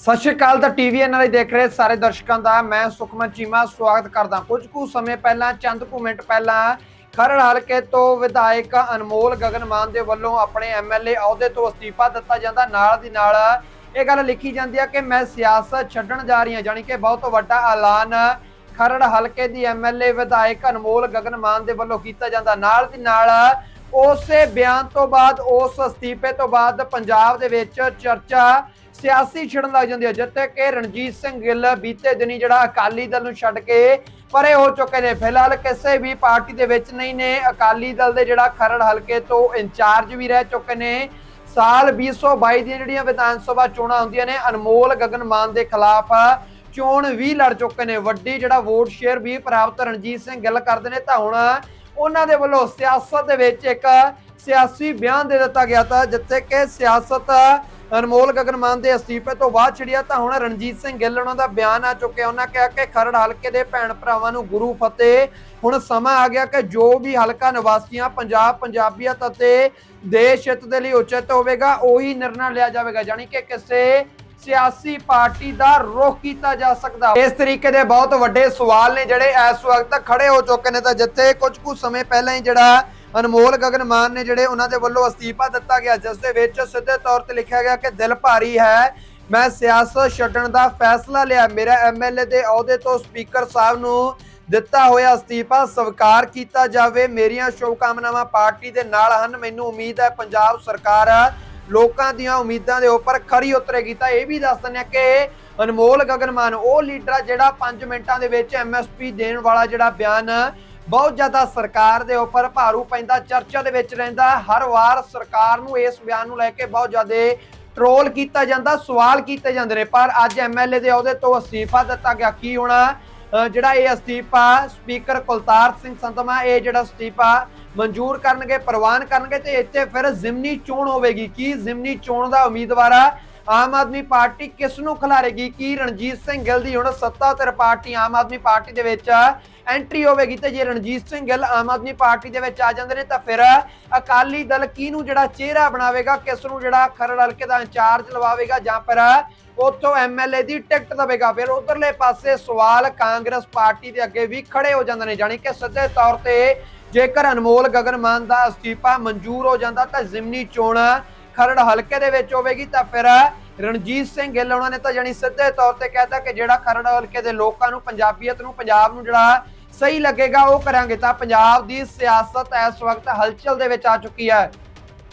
ਸਤਿ ਸ਼੍ਰੀ ਅਕਾਲ ਦਾ ਟੀਵੀ ਆਈ ਦੇਖ ਰਹੇ ਸਾਰੇ ਦਰਸ਼ਕਾਂ ਦਾ, ਮੈਂ ਸੁਖਮਨ ਚੀਮਾ, ਸਵਾਗਤ ਕਰਦਾ ਕੁਝ ਕੁ ਸਮੇਂ ਪਹਿਲਾਂ, ਚੰਦ ਕੁ ਮਿੰਟ ਪਹਿਲਾਂ, ਖਰੜ ਹਲਕੇ ਤੋਂ ਵਿਧਾਇਕ ਅਨਮੋਲ ਗਗਨ ਮਾਨ ਦੇ ਵੱਲੋਂ ਆਪਣੇ ਐਮਐਲਏ ਅਹੁਦੇ ਤੋਂ ਅਸਤੀਫਾ ਦਿੱਤਾ ਜਾਂਦਾ। ਨਾਲ ਦੀ ਨਾਲ ਇਹ ਗੱਲ ਲਿਖੀ ਜਾਂਦੀ ਹੈ ਕਿ ਮੈਂ ਸਿਆਸਤ ਛੱਡਣ ਜਾ ਰਹੀ ਹਾਂ ਜਾਣੀ ਕਿ ਬਹੁਤ ਵੱਡਾ ਐਲਾਨ ਖਰੜ ਹਲਕੇ ਦੀ ਐਮਐਲਏ ਵਿਧਾਇਕ ਅਨਮੋਲ ਗਗਨ ਮਾਨ ਦੇ ਵੱਲੋਂ ਕੀਤਾ ਜਾਂਦਾ। ਨਾਲ ਦੀ ਨਾਲ ਉਸੇ ਬਿਆਨ ਤੋਂ ਬਾਅਦ, ਉਸ ਅਸਤੀਫੇ ਤੋਂ ਬਾਅਦ ਪੰਜਾਬ ਦੇ ਵਿੱਚ ਚਰਚਾ ਸਿਆਸੀ ਛਿੜਨ ਲੱਗ ਜਾਂਦੀ ਹੈ। ਜਿੱਥੇ ਕਿ ਰਣਜੀਤ ਸਿੰਘ ਗਿੱਲ ਬੀਤੇ ਦਿਨੀ ਜਿਹੜਾ ਅਕਾਲੀ ਦਲ ਨੂੰ ਛੱਡ ਕੇ ਪਰੇ ਹੋ ਚੁੱਕੇ ਨੇ, ਫਿਲਹਾਲ ਕਿਸੇ ਵੀ ਪਾਰਟੀ ਦੇ ਵਿੱਚ ਨਹੀਂ ਨੇ। ਅਕਾਲੀ ਦਲ ਦੇ ਜਿਹੜਾ ਖਰੜ ਹਲਕੇ ਤੋਂ ਇੰਚਾਰਜ ਵੀ ਰਹਿ ਚੁੱਕੇ ਨੇ। ਸਾਲ 2022 ਦੀਆਂ ਜਿਹੜੀਆਂ ਵਿਧਾਨ ਸਭਾ ਚੋਣਾਂ ਹੁੰਦੀਆਂ ਨੇ, ਅਨਮੋਲ ਗਗਨ ਮਾਨ ਦੇ ਖਿਲਾਫ ਚੋਣ ਵੀ ਲੜ ਚੁੱਕੇ ਨੇ। ਵੱਡੀ ਜਿਹੜਾ ਵੋਟ ਸ਼ੇਅਰ ਵੀ ਪ੍ਰਾਪਤ ਰਣਜੀਤ ਸਿੰਘ ਗਿੱਲ ਕਰਦੇ ਨੇ, ਤਾਂ ਹੁਣ ਉਹਨਾਂ ਦੇ ਵੱਲੋਂ ਸਿਆਸਤ ਦੇ ਵਿੱਚ ਇੱਕ ਸਿਆਸੀ ਬਿਆਨ ਦੇ ਦਿੱਤਾ ਗਿਆ ਤਾਂ ਜਿੱਥੇ ਕਿ ਸਿਆਸਤ ਅਨਮੋਲ ਗਗਨ ਦੇ ਅਸਤੀਫੇ ਤੋਂ ਬਾਅਦ ਛਿੜਿਆ ਤਾਂ ਹੁਣ ਰਣਜੀਤ ਸਿੰਘ ਗਿੱਲ ਉਹਨਾਂ ਦਾ ਬਿਆਨ ਆ ਚੁੱਕਿਆ। ਉਹਨਾਂ ਕਿਹਾ ਕਿ ਖਰੜ ਹਲਕੇ ਦੇ ਭੈਣ ਭਰਾਵਾਂ ਨੂੰ ਗੁਰੂ ਫਤਿਹ। ਹੁਣ ਸਮਾਂ ਆ ਗਿਆ ਕਿ ਜੋ ਵੀ ਹਲਕਾ ਨਿਵਾਸੀਆਂ, ਪੰਜਾਬ ਪੰਜਾਬੀਅਤ ਅਤੇ ਦੇਸ਼ ਹਿੱਤ ਦੇ ਲਈ ਉਚਿਤ ਹੋਵੇਗਾ, ਉਹੀ ਨਿਰਣਾ ਲਿਆ ਜਾਵੇਗਾ। ਜਾਨੀ ਕਿ ਕਿਸੇ ਸਿਆਸੀ ਪਾਰਟੀ ਦਾ ਰੁਖ ਕੀਤਾ ਜਾ ਸਕਦਾ। ਇਸ ਤਰੀਕੇ ਦੇ ਬਹੁਤ ਵੱਡੇ ਸਵਾਲ ਨੇ ਜਿਹੜੇ ਇਸ ਵਕਤ ਖੜੇ ਹੋ ਚੁੱਕੇ ਨੇ। ਤਾਂ ਜਿੱਥੇ ਕੁਝ ਕੁ ਸਮੇਂ ਪਹਿਲਾਂ ਹੀ ਜਿਹੜਾ ਅਨਮੋਲ ਗਗਨ ਮਾਨ ਨੇ ਜਿਹੜੇ ਉਹਨਾਂ ਦੇ ਵੱਲੋਂ ਅਸਤੀਫਾ ਦਿੱਤਾ ਗਿਆ, ਜਿਸ ਦੇ ਵਿੱਚ ਸਿੱਧੇ ਤੌਰ ਤੇ ਲਿਖਿਆ ਗਿਆ ਕਿ ਦਿਲ ਭਾਰੀ ਹੈ। ਮੈਂ ਸਿਆਸਤ ਛੱਡਣ ਦਾ ਫੈਸਲਾ ਲਿਆ। ਮੇਰਾ ਐਮਐਲਏ ਦੇ ਅਹੁਦੇ ਤੋਂ ਸਪੀਕਰ ਸਾਹਿਬ ਨੂੰ ਦਿੱਤਾ ਹੋਇਆ ਅਸਤੀਫਾ ਸਵੀਕਾਰ ਕੀਤਾ ਜਾਵੇ। ਮੇਰੀਆਂ ਸ਼ੁਭਕਾਮਨਾਵਾਂ ਪਾਰਟੀ ਦੇ ਨਾਲ ਹਨ। ਮੈਨੂੰ ਉਮੀਦ ਹੈ ਪੰਜਾਬ ਸਰਕਾਰ ਲੋਕਾਂ ਦੀਆਂ ਉਮੀਦਾਂ ਦੇ ਉੱਪਰ ਖਰੀ ਉਤਰੇਗੀ। ਤਾਂ ਇਹ ਵੀ ਦੱਸ ਦਿੰਦੇ ਆ ਕਿ ਅਨਮੋਲ ਗਗਨ ਮਾਨ ਉਹ ਲੀਡਰ ਜਿਹੜਾ 5 ਮਿੰਟਾਂ ਦੇ ਵਿੱਚ ਐਮਐਸਪੀ ਦੇਣ ਵਾਲਾ ਜਿਹੜਾ ਬਿਆਨ ਬਹੁਤ ਜ਼ਿਆਦਾ ਸਰਕਾਰ ਦੇ ਉੱਪਰ ਭਾਰੂ ਪੈਂਦਾ, ਚਰਚਾ ਦੇ ਵਿੱਚ ਰਹਿੰਦਾ। ਹਰ ਵਾਰ ਸਰਕਾਰ ਨੂੰ ਇਸ ਬਿਆਨ ਨੂੰ ਲੈ ਕੇ ਬਹੁਤ ਜ਼ਿਆਦਾ ਟਰੋਲ ਕੀਤਾ ਜਾਂਦਾ, ਸਵਾਲ ਕੀਤੇ ਜਾਂਦੇ ਨੇ। ਪਰ ਅੱਜ ਐਮਐਲਏ ਦੇ ਅਹੁਦੇ ਤੋਂ ਅਸਤੀਫਾ ਦਿੱਤਾ ਗਿਆ। ਕੀ ਹੋਣਾ? ਜਿਹੜਾ ਇਹ ਅਸਤੀਫਾ ਸਪੀਕਰ ਕੁਲਤਾਰ ਸਿੰਘ ਸੰਧਮਾ ਇਹ ਜਿਹੜਾ ਅਸਤੀਫਾ ਮਨਜ਼ੂਰ ਕਰਨਗੇ, ਪ੍ਰਵਾਨ ਕਰਨਗੇ ਤੇ ਇੱਥੇ ਫਿਰ ਜ਼ਿਮਨੀ ਚੋਣ ਹੋਵੇਗੀ। ਕੀ ਜ਼ਿਮਨੀ ਚੋਣ ਦਾ ਉਮੀਦਵਾਰ ਆਮ ਆਦਮੀ ਪਾਰਟੀ ਕਿਸ ਨੂੰ ਖਿਲਾਰੇਗੀ? ਕੀ ਰਣਜੀਤ ਸਿੰਘ ਗਿੱਲ ਦੀ ਹੁਣ ਸੱਤਾਧਰ ਪਾਰਟੀ ਆਮ ਆਦਮੀ ਪਾਰਟੀ ਦੇ ਵਿੱਚ ਐਂਟਰੀ ਹੋਵੇਗੀ ਤੇ ਜੇ ਰਣਜੀਤ ਸਿੰਘ ਗਿੱਲ ਆਮ ਆਦਮੀ ਪਾਰਟੀ ਦੇ ਵਿੱਚ ਆ ਜਾਂਦੇ ਨੇ ਤਾਂ ਫਿਰ ਅਕਾਲੀ ਦਲ ਕਿਹਨੂੰ ਜਿਹੜਾ ਚਿਹਰਾ ਬਣਾਵੇਗਾ? ਕਿਸ ਨੂੰ ਜਿਹੜਾ ਖਰੜ ਹਲਕੇ ਦਾ ਇੰਚਾਰਜ ਲਵਾਵੇਗਾ ਜਾਂ ਫਿਰ ਉੱਥੋਂ ਐਮਐਲਏ ਦੀ ਟਿਕਟ ਦਵੇਗਾ? ਫਿਰ ਉਧਰਲੇ ਪਾਸੇ ਸਵਾਲ ਕਾਂਗਰਸ ਪਾਰਟੀ ਦੇ ਅੱਗੇ ਵੀ ਖੜੇ ਹੋ ਜਾਂਦੇ ਨੇ, ਜਾਣੀ ਕਿ ਸਿੱਧੇ ਤੌਰ ਤੇ ਜੇਕਰ ਅਨਮੋਲ ਗਗਨ ਮਾਨ ਦਾ ਅਸਤੀਫਾ ਮਨਜ਼ੂਰ ਹੋ ਜਾਂਦਾ ਤਾਂ ਜ਼ਿਮਨੀ ਚੋਣ ਖਰੜ ਹਲਕੇ ਦੇ ਵਿੱਚ ਹੋਵੇਗੀ, ਤਾਂ ਫਿਰ ਰਣਜੀਤ ਸਿੰਘ ਗਿੱਲ, ਉਹਨਾਂ ਨੇ ਤਾਂ ਜਾਨੀ ਸਿੱਧੇ ਤੌਰ ਤੇ ਕਹਿਤਾ ਕਿ ਜਿਹੜਾ ਖਰੜ ਹਲਕੇ ਦੇ ਲੋਕਾਂ ਨੂੰ, ਪੰਜਾਬੀਅਤ ਨੂੰ, ਪੰਜਾਬ ਨੂੰ ਜਿਹੜਾ ਸਹੀ ਲੱਗੇਗਾ, ਉਹ ਕਰਾਂਗੇ। ਤਾਂ ਪੰਜਾਬ ਦੀ ਸਿਆਸਤ ਇਸ ਵਕਤ ਹਲਚਲ ਦੇ ਵਿੱਚ ਆ ਚੁੱਕੀ ਹੈ।